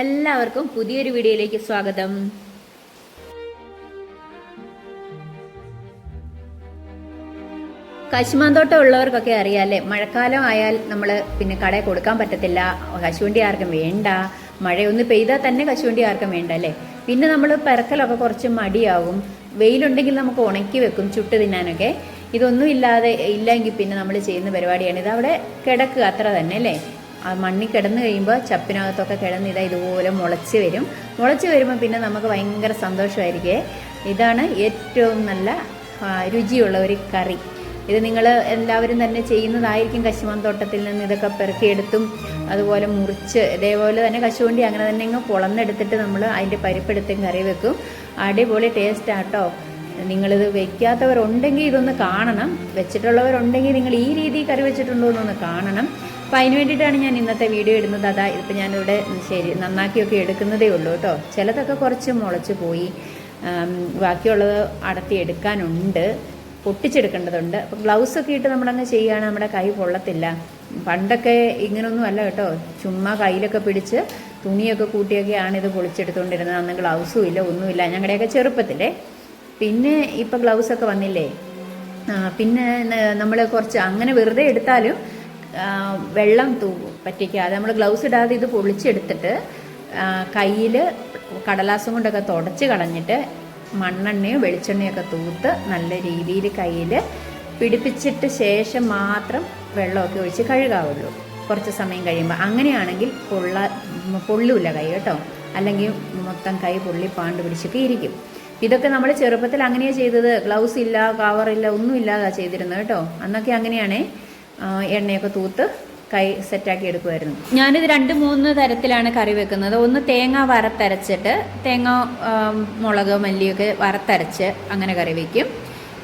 എല്ലാവർക്കും പുതിയൊരു വീഡിയോയിലേക്ക് സ്വാഗതം. കശുമാന്തോട്ടം ഉള്ളവർക്കൊക്കെ അറിയാല്ലേ മഴക്കാലം ആയാൽ നമ്മൾ പിന്നെ കടയിൽ കൊടുക്കാൻ പറ്റത്തില്ല. കശുവണ്ടി ആർക്കും വേണ്ട. മഴയൊന്ന് പെയ്താൽ തന്നെ കശുവണ്ടി ആർക്കും വേണ്ട അല്ലേ? പിന്നെ നമ്മൾ പെരക്കലൊക്കെ കുറച്ച് മടിയാവും. വെയിലുണ്ടെങ്കിൽ നമുക്ക് ഉണക്കി വെക്കും ചുട്ട് തിന്നാനൊക്കെ. ഇതൊന്നും ഇല്ലാതെ ഇല്ലെങ്കിൽ പിന്നെ നമ്മൾ ചെയ്യുന്ന പരിപാടിയാണ്. ഇത് അവിടെ കിടക്കുക അത്ര തന്നെ അല്ലേ? ആ മണ്ണിൽ കിടന്നു കഴിയുമ്പോൾ ചപ്പിനകത്തൊക്കെ കിടന്ന് ഇതാ ഇതുപോലെ മുളച്ച് വരും. മുളച്ച് വരുമ്പോൾ പിന്നെ നമുക്ക് ഭയങ്കര സന്തോഷമായിരിക്കേ. ഇതാണ് ഏറ്റവും നല്ല രുചിയുള്ള ഒരു കറി. ഇത് നിങ്ങൾ എല്ലാവരും തന്നെ ചെയ്യുന്നതായിരിക്കും കശുമാൻ തോട്ടത്തിൽ നിന്ന് ഇതൊക്കെ പെറുക്കിയെടുത്തും അതുപോലെ മുറിച്ച് ഇതേപോലെ തന്നെ കശുവണ്ടി അങ്ങനെ തന്നെ ഇങ്ങ് പൊളന്നെടുത്തിട്ട് നമ്മൾ അതിന്റെ പരിപ്പെടുത്തും കറി വെക്കും. അടിപൊളി ടേസ്റ്റ് ആട്ടോ. നിങ്ങളിത് വെക്കാത്തവരുണ്ടെങ്കിൽ ഇതൊന്ന് കാണണം. വെച്ചിട്ടുള്ളവരുണ്ടെങ്കിൽ നിങ്ങൾ ഈ രീതി കറി വെച്ചിട്ടുണ്ടോ എന്നൊന്ന് കാണണം. അപ്പം അതിന് വേണ്ടിയിട്ടാണ് ഞാൻ ഇന്നത്തെ വീഡിയോ ഇടുന്നത്. അതാ ഇപ്പം ഞാനിവിടെ ശരി നന്നാക്കിയൊക്കെ എടുക്കുന്നതേ ഉള്ളൂ കേട്ടോ. ചിലതൊക്കെ കുറച്ച് മുളച്ച് പോയി ബാക്കിയുള്ളത് അടത്തി എടുക്കാനുണ്ട് പൊട്ടിച്ചെടുക്കേണ്ടതുണ്ട്. അപ്പം ഗ്ലൗസ് ഒക്കെ ഇട്ട് നമ്മളങ്ങ് ചെയ്യുകയാണ് നമ്മുടെ കൈ പൊള്ളത്തില്ല. പണ്ടൊക്കെ ഇങ്ങനൊന്നും അല്ല കേട്ടോ. ചുമ്മാ കയ്യിലൊക്കെ പിടിച്ച് തുണിയൊക്കെ കൂട്ടിയൊക്കെയാണ് ഇത് പൊളിച്ചെടുത്തുകൊണ്ടിരുന്നത് അന്ന് ഗ്ലൗസും ഇല്ല ഒന്നുമില്ല. ഞങ്ങളുടെയൊക്കെ ചെറുപ്പത്തിലേ പിന്നെ ഇപ്പം ഗ്ലൗസ് ഒക്കെ വന്നില്ലേ? പിന്നെ നമ്മൾ കുറച്ച് അങ്ങനെ വെറുതെ എടുത്താലും വെള്ളം തൂകും പറ്റിക്കാതെ നമ്മൾ ഗ്ലൗസ് ഇടാതെ ഇത് പൊളിച്ചെടുത്തിട്ട് കയ്യിൽ കടലാസം കൊണ്ടൊക്കെ തുടച്ച് കളഞ്ഞിട്ട് മണ്ണെണ്ണയോ വെളിച്ചെണ്ണയൊക്കെ തൂത്ത് നല്ല രീതിയിൽ കയ്യിൽ പിടിപ്പിച്ചിട്ട് ശേഷം മാത്രം വെള്ളമൊക്കെ ഒഴിച്ച് കഴുകാവുള്ളൂ. കുറച്ച് സമയം കഴിയുമ്പോൾ അങ്ങനെയാണെങ്കിൽ പൊള്ള പൊള്ളൂല കൈ കേട്ടോ. അല്ലെങ്കിൽ മൊത്തം കൈ പൊള്ളി പാണ്ട് പിടിച്ചൊക്കെ ഇരിക്കും. ഇതൊക്കെ നമ്മൾ ചെറുപ്പത്തിൽ അങ്ങനെയാണ് ചെയ്തത്. ഗ്ലൗസ് ഇല്ല കവറില്ല ഒന്നും ഇല്ലാതാ ചെയ്തിരുന്നത് കേട്ടോ. അന്നൊക്കെ അങ്ങനെയാണേ എണ്ണയൊക്കെ തൂത്ത് കൈ സെറ്റാക്കി എടുക്കുമായിരുന്നു ഞാനിത് രണ്ട് മൂന്ന് തരത്തിലാണ് കറി വെക്കുന്നത്. ഒന്ന് തേങ്ങ വറുത്തരച്ചിട്ട് തേങ്ങ മുളക് മല്ലിയൊക്കെ വറുത്തരച്ച് അങ്ങനെ കറി വയ്ക്കും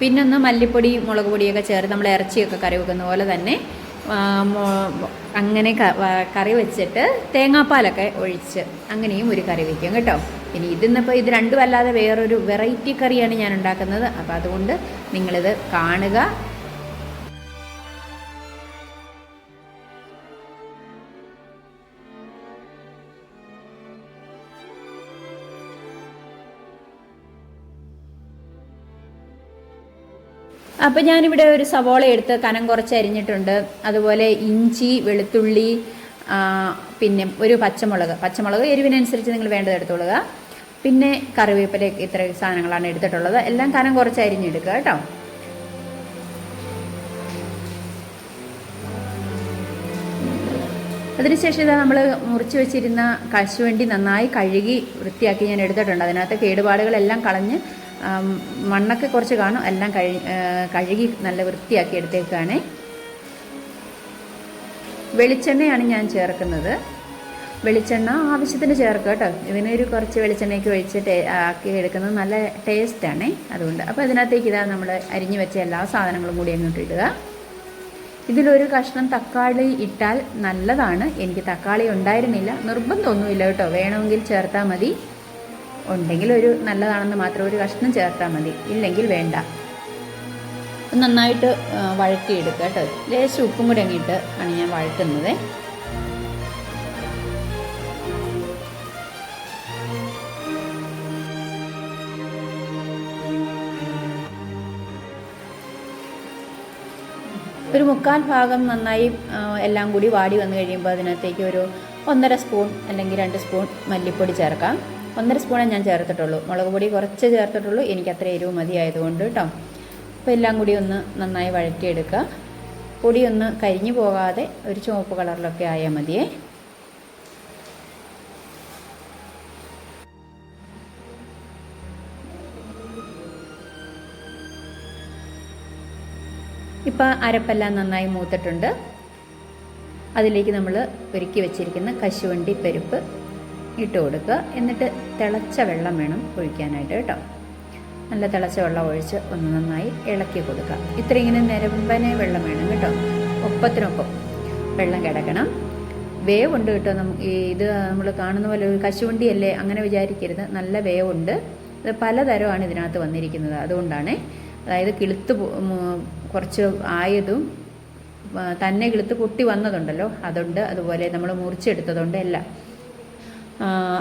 പിന്നൊന്ന് മല്ലിപ്പൊടി മുളക് പൊടിയൊക്കെ ചേർത്ത് നമ്മൾ ഇറച്ചിയൊക്കെ കറി വെക്കുന്ന പോലെ തന്നെ അങ്ങനെ കറി വെച്ചിട്ട് തേങ്ങാപ്പാലൊക്കെ ഒഴിച്ച് അങ്ങനെയും ഒരു കറി വയ്ക്കും കേട്ടോ. ഇനി ഇതിന്നിപ്പോൾ ഇത് രണ്ടുമല്ലാതെ വേറൊരു വെറൈറ്റി കറിയാണ് ഞാൻ ഉണ്ടാക്കുന്നത്. അപ്പോൾ അതുകൊണ്ട് നിങ്ങളിത് കാണുക. അപ്പം ഞാനിവിടെ ഒരു സവോള എടുത്ത് കനം കുറച്ച് അരിഞ്ഞിട്ടുണ്ട്. അതുപോലെ ഇഞ്ചി വെളുത്തുള്ളി പിന്നെ ഒരു പച്ചമുളക്. പച്ചമുളക് എരിവിനനുസരിച്ച് നിങ്ങൾ വേണ്ടത് എടുത്തോളുക. പിന്നെ കറിവേപ്പില ഇത്ര സാധനങ്ങളാണ് എടുത്തിട്ടുള്ളത്. എല്ലാം കനം കുറച്ച് അരിഞ്ഞെടുക്കുക കേട്ടോ. അതിനുശേഷം ഇതാ നമ്മൾ മുറിച്ച് വെച്ചിരുന്ന കശുവണ്ടി നന്നായി കഴുകി വൃത്തിയാക്കി ഞാൻ എടുത്തിട്ടുണ്ട്. അതിനകത്ത് കേടുപാടുകളെല്ലാം കളഞ്ഞ് മണ്ണൊക്കെ കുറച്ച് കാണും. എല്ലാം കഴി കഴുകി നല്ല വൃത്തിയാക്കി എടുത്തേക്കാണേ വെളിച്ചെണ്ണയാണ് ഞാൻ ചേർക്കുന്നത്. വെളിച്ചെണ്ണ ആവശ്യത്തിന് ചേർക്കുക കേട്ടോ. ഇതിനൊരു കുറച്ച് വെളിച്ചെണ്ണയ്ക്ക് ഒഴിച്ച് ആക്കി എടുക്കുന്നത് നല്ല ടേസ്റ്റാണ്. അതുകൊണ്ട് അപ്പോൾ ഇതിനകത്തേക്ക് ഇതാ നമ്മൾ അരിഞ്ഞു വെച്ച എല്ലാ സാധനങ്ങളും കൂടി അങ്ങോട്ട് ഇടുക ഇതിലൊരു കഷ്ണം തക്കാളി ഇട്ടാൽ നല്ലതാണ്. എനിക്ക് തക്കാളി ഉണ്ടായിരുന്നില്ല. നിർബന്ധമൊന്നുമില്ല കേട്ടോ. വേണമെങ്കിൽ ചേർത്താൽ മതി. ഉണ്ടെങ്കിൽ ഒരു നല്ലതാണെന്ന് മാത്രം ഒരു കഷ്ണം ചേർത്താൽ മതി. ഇല്ലെങ്കിൽ വേണ്ട. നന്നായിട്ട് വഴറ്റിയെടുക്കുക കേട്ടോ. ലേശം ഉപ്പും കൂടി അങ്ങിട്ട് ആണ് ഞാൻ വഴറ്റുന്നത്. ഒരു മുക്കാൽ ഭാഗം നന്നായി എല്ലാം കൂടി വാടി വന്നു കഴിയുമ്പോൾ അതിനകത്തേക്ക് ഒരു ഒന്നര സ്പൂൺ അല്ലെങ്കിൽ രണ്ട് സ്പൂൺ മല്ലിപ്പൊടി ചേർക്കാം. ഒന്നര സ്പൂണേ ഞാൻ ചേർത്തിട്ടുള്ളൂ. മുളക് പൊടി കുറച്ച് ചേർത്തിട്ടുള്ളൂ. എനിക്ക് അത്ര എരിവ് മതിയായതുകൊണ്ട് കേട്ടോ അപ്പോൾ എല്ലാം കൂടി ഒന്ന് നന്നായി വഴറ്റിയെടുക്കുക പൊടിയൊന്ന് കരിഞ്ഞു പോകാതെ ഒരു ചുവപ്പ് കളറിലൊക്കെ ആയാൽ മതിയേ. ഇപ്പം അരപ്പെല്ലാം നന്നായി മൂത്തിട്ടുണ്ട്. അതിലേക്ക് നമ്മൾ ഒരുക്കി വെച്ചിരിക്കുന്ന കശുവണ്ടി പരിപ്പ് ഇട്ട് കൊടുക്കുക. എന്നിട്ട് തിളച്ച വെള്ളം വേണം ഒഴിക്കാനായിട്ട് കേട്ടോ. നല്ല തിളച്ച വെള്ളം ഒഴിച്ച് ഒന്ന് നന്നായി ഇളക്കി കൊടുക്കുക. ഇത്ര ഇങ്ങനെ നിരമ്പനെ വെള്ളം വേണം കേട്ടോ. ഒപ്പത്തിനൊപ്പം വെള്ളം കിടക്കണം. വേവുണ്ട് കേട്ടോ. നമുക്ക് ഇത് നമ്മൾ കാണുന്ന പോലെ ഒരു കശുവണ്ടിയല്ലേ? അങ്ങനെ വിചാരിക്കരുത്. നല്ല വേവുണ്ട്. ഇത് പലതരമാണ് ഇതിനകത്ത് വന്നിരിക്കുന്നത്. അതുകൊണ്ടാണ്. അതായത് കിളുത്ത് കുറച്ച് ആയതും തന്നെ കിളുത്ത് പൊട്ടി വന്നതുണ്ടല്ലോ. അതുണ്ട്. അതുപോലെ നമ്മൾ മുറിച്ചെടുത്തതുണ്ട് എല്ലാം.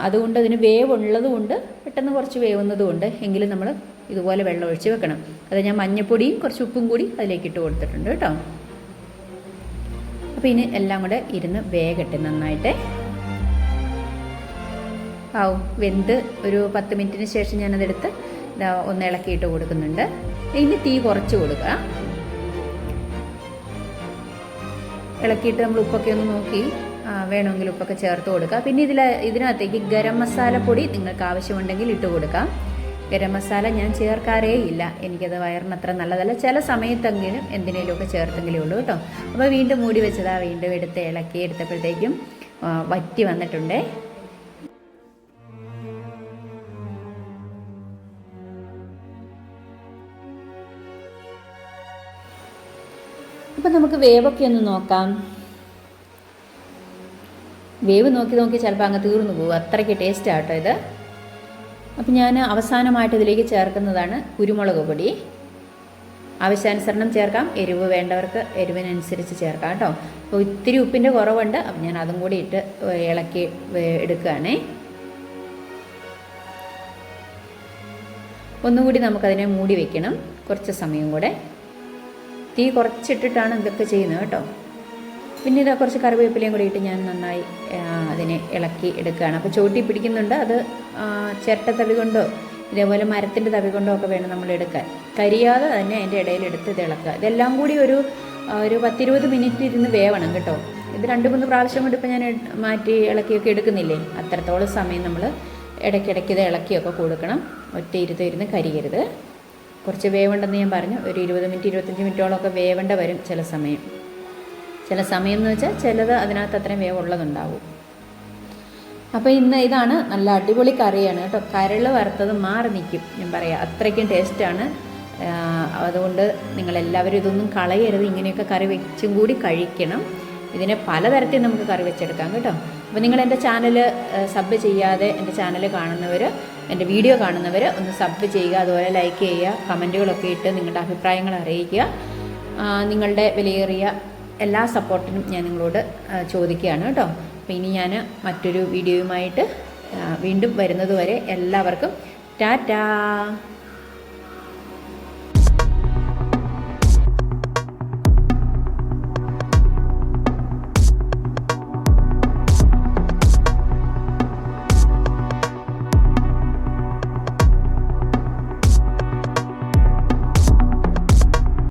അതുകൊണ്ട് അതിന് വേവ് ഉള്ളതുകൊണ്ട് പെട്ടെന്ന് കുറച്ച് വേവുന്നതുകൊണ്ട് എങ്കിലും നമ്മൾ ഇതുപോലെ വെള്ളം ഒഴിച്ച് വെക്കണം. അത് ഞാൻ മഞ്ഞപ്പൊടിയും കുറച്ച് ഉപ്പും കൂടി അതിലേക്ക് ഇട്ട് കൊടുത്തിട്ടുണ്ട് കേട്ടോ. അപ്പോൾ ഇനി എല്ലാം കൂടെ ഇരുന്ന് വേഗട്ടെ നന്നായിട്ട്. ആവും വെന്ത് ഒരു പത്ത് മിനിറ്റിന് ശേഷം ഞാനതെടുത്ത് ഒന്ന് ഇളക്കിയിട്ട് കൊടുക്കുന്നുണ്ട്. ഇനി തീ കുറച്ച് കൊടുക്കുക. ഇളക്കിയിട്ട് നമ്മൾ ഉപ്പൊക്കെ ഒന്ന് നോക്കി. വേണമെങ്കിൽ ഉപ്പൊക്കെ ചേർത്ത് കൊടുക്കുക പിന്നെ ഇതിൽ ഇതിനകത്തേക്ക് ഗരം മസാല പൊടി നിങ്ങൾക്ക് ആവശ്യമുണ്ടെങ്കിൽ ഇട്ട് കൊടുക്കാം. ഗരം മസാല ഞാൻ ചേർക്കാറേ ഇല്ല. എനിക്കത് വയറിന് അത്ര നല്ലതല്ല. ചില സമയത്തെങ്കിലും എന്തിനേലുമൊക്കെ ചേർത്തെങ്കിലേ ഉള്ളൂ കേട്ടോ. അപ്പോൾ വീണ്ടും മൂടി വെച്ചതാ വീണ്ടും എടുത്ത് ഇളക്കി എടുത്തപ്പോഴത്തേക്കും വറ്റി വന്നിട്ടുണ്ട്. അപ്പം നമുക്ക് വേവൊക്കെ ഒന്ന് നോക്കാം. വേവ് നോക്കി നോക്കി ചിലപ്പോൾ അങ്ങ് തീർന്നു പോകും. അത്രയ്ക്ക് ടേസ്റ്റ് ആട്ടോ ഇത്. അപ്പം ഞാൻ അവസാനമായിട്ട് ഇതിലേക്ക് ചേർക്കുന്നതാണ് കുരുമുളക് പൊടി. ആവശ്യാനുസരണം ചേർക്കാം. എരിവ് വേണ്ടവർക്ക് എരിവിനനുസരിച്ച് ചേർക്കാം കേട്ടോ. അപ്പോൾ ഇത്തിരി ഉപ്പിന്റെ കുറവുണ്ട്. അപ്പം ഞാൻ അതും കൂടി ഇട്ട് ഇളക്കി എടുക്കുകയാണേ. ഒന്നുകൂടി നമുക്കതിനെ മൂടി വെക്കണം. കുറച്ച് സമയം കൂടെ. തീ കുറച്ചിട്ടിട്ടാണ് ഇതൊക്കെ ചെയ്യുന്നത് കേട്ടോ. പിന്നെ ഇതാ കുറച്ച് കറിവേപ്പിലയും കൂടി ഇട്ട് ഞാൻ നന്നായി അതിനെ ഇളക്കി എടുക്കുകയാണ്. അപ്പോൾ ചോട്ടി പിടിക്കുന്നുണ്ട്. അത് ചിരട്ട തവി കൊണ്ടോ ഇതേപോലെ മരത്തിന്റെ തവി കൊണ്ടോ ഒക്കെ വേണം നമ്മൾ എടുക്കാൻ. കരിയാതെ തന്നെ അതിന്റെ ഇടയിൽ എടുത്ത് ഇത് ഇളക്കുക. ഇതെല്ലാം കൂടി ഒരു ഒരു പത്തിരുപത് മിനിറ്റ് ഇരുന്ന് വേവണം കേട്ടോ. ഇത് രണ്ട് മൂന്ന് പ്രാവശ്യം കൊണ്ട് ഇപ്പോൾ ഞാൻ മാറ്റി ഇളക്കിയൊക്കെ എടുക്കുന്നില്ലേ? അത്രത്തോളം സമയം നമ്മൾ ഇടയ്ക്കിടയ്ക്ക് ഇത് ഇളക്കിയൊക്കെ കൊടുക്കണം. ഒറ്റ ഇരുത്ത് ഇരുന്ന് കരിയരുത്. കുറച്ച് വേവേണ്ടെന്ന് ഞാൻ പറഞ്ഞു. ഒരു ഇരുപത് മിനിറ്റ് ഇരുപത്തഞ്ച് മിനിറ്റോളമൊക്കെ വേവേണ്ട വരും ചില സമയം. ചില സമയം എന്ന് വെച്ചാൽ ചിലത് അതിനകത്ത് അത്രയും വേവുള്ളതുണ്ടാവും അപ്പോൾ ഇന്ന് ഇതാണ് നല്ല അടിപൊളി കറിയാണ് കേട്ടോ. കരൾ വറുത്തത് മാറി നിൽക്കും ഞാൻ പറയാം. അത്രയ്ക്കും ടേസ്റ്റാണ് അതുകൊണ്ട് നിങ്ങളെല്ലാവരും ഇതൊന്നും കളയരുത്. ഇങ്ങനെയൊക്കെ കറി വെച്ചും കൂടി കഴിക്കണം. ഇതിനെ പലതരത്തിൽ നമുക്ക് കറി വെച്ചെടുക്കാം കേട്ടോ. അപ്പോൾ നിങ്ങൾ എന്റെ ചാനൽ സബ് ചെയ്യാതെ എന്റെ ചാനൽ കാണുന്നവർ എന്റെ വീഡിയോ കാണുന്നവർ ഒന്ന് സബ് ചെയ്യുക. അതുപോലെ ലൈക്ക് ചെയ്യുക. കമന്റുകളൊക്കെ ഇട്ട് നിങ്ങളുടെ അഭിപ്രായങ്ങൾ അറിയിക്കുക. നിങ്ങളുടെ വിലയേറിയ എല്ലാ സപ്പോർട്ടിനും ഞാൻ നിങ്ങളോട് ചോദിക്കുകയാണ് കേട്ടോ. അപ്പോൾ ഇനി ഞാൻ മറ്റൊരു വീഡിയോയുമായിട്ട് വീണ്ടും വരുന്നതുവരെ എല്ലാവർക്കും ടാറ്റാ!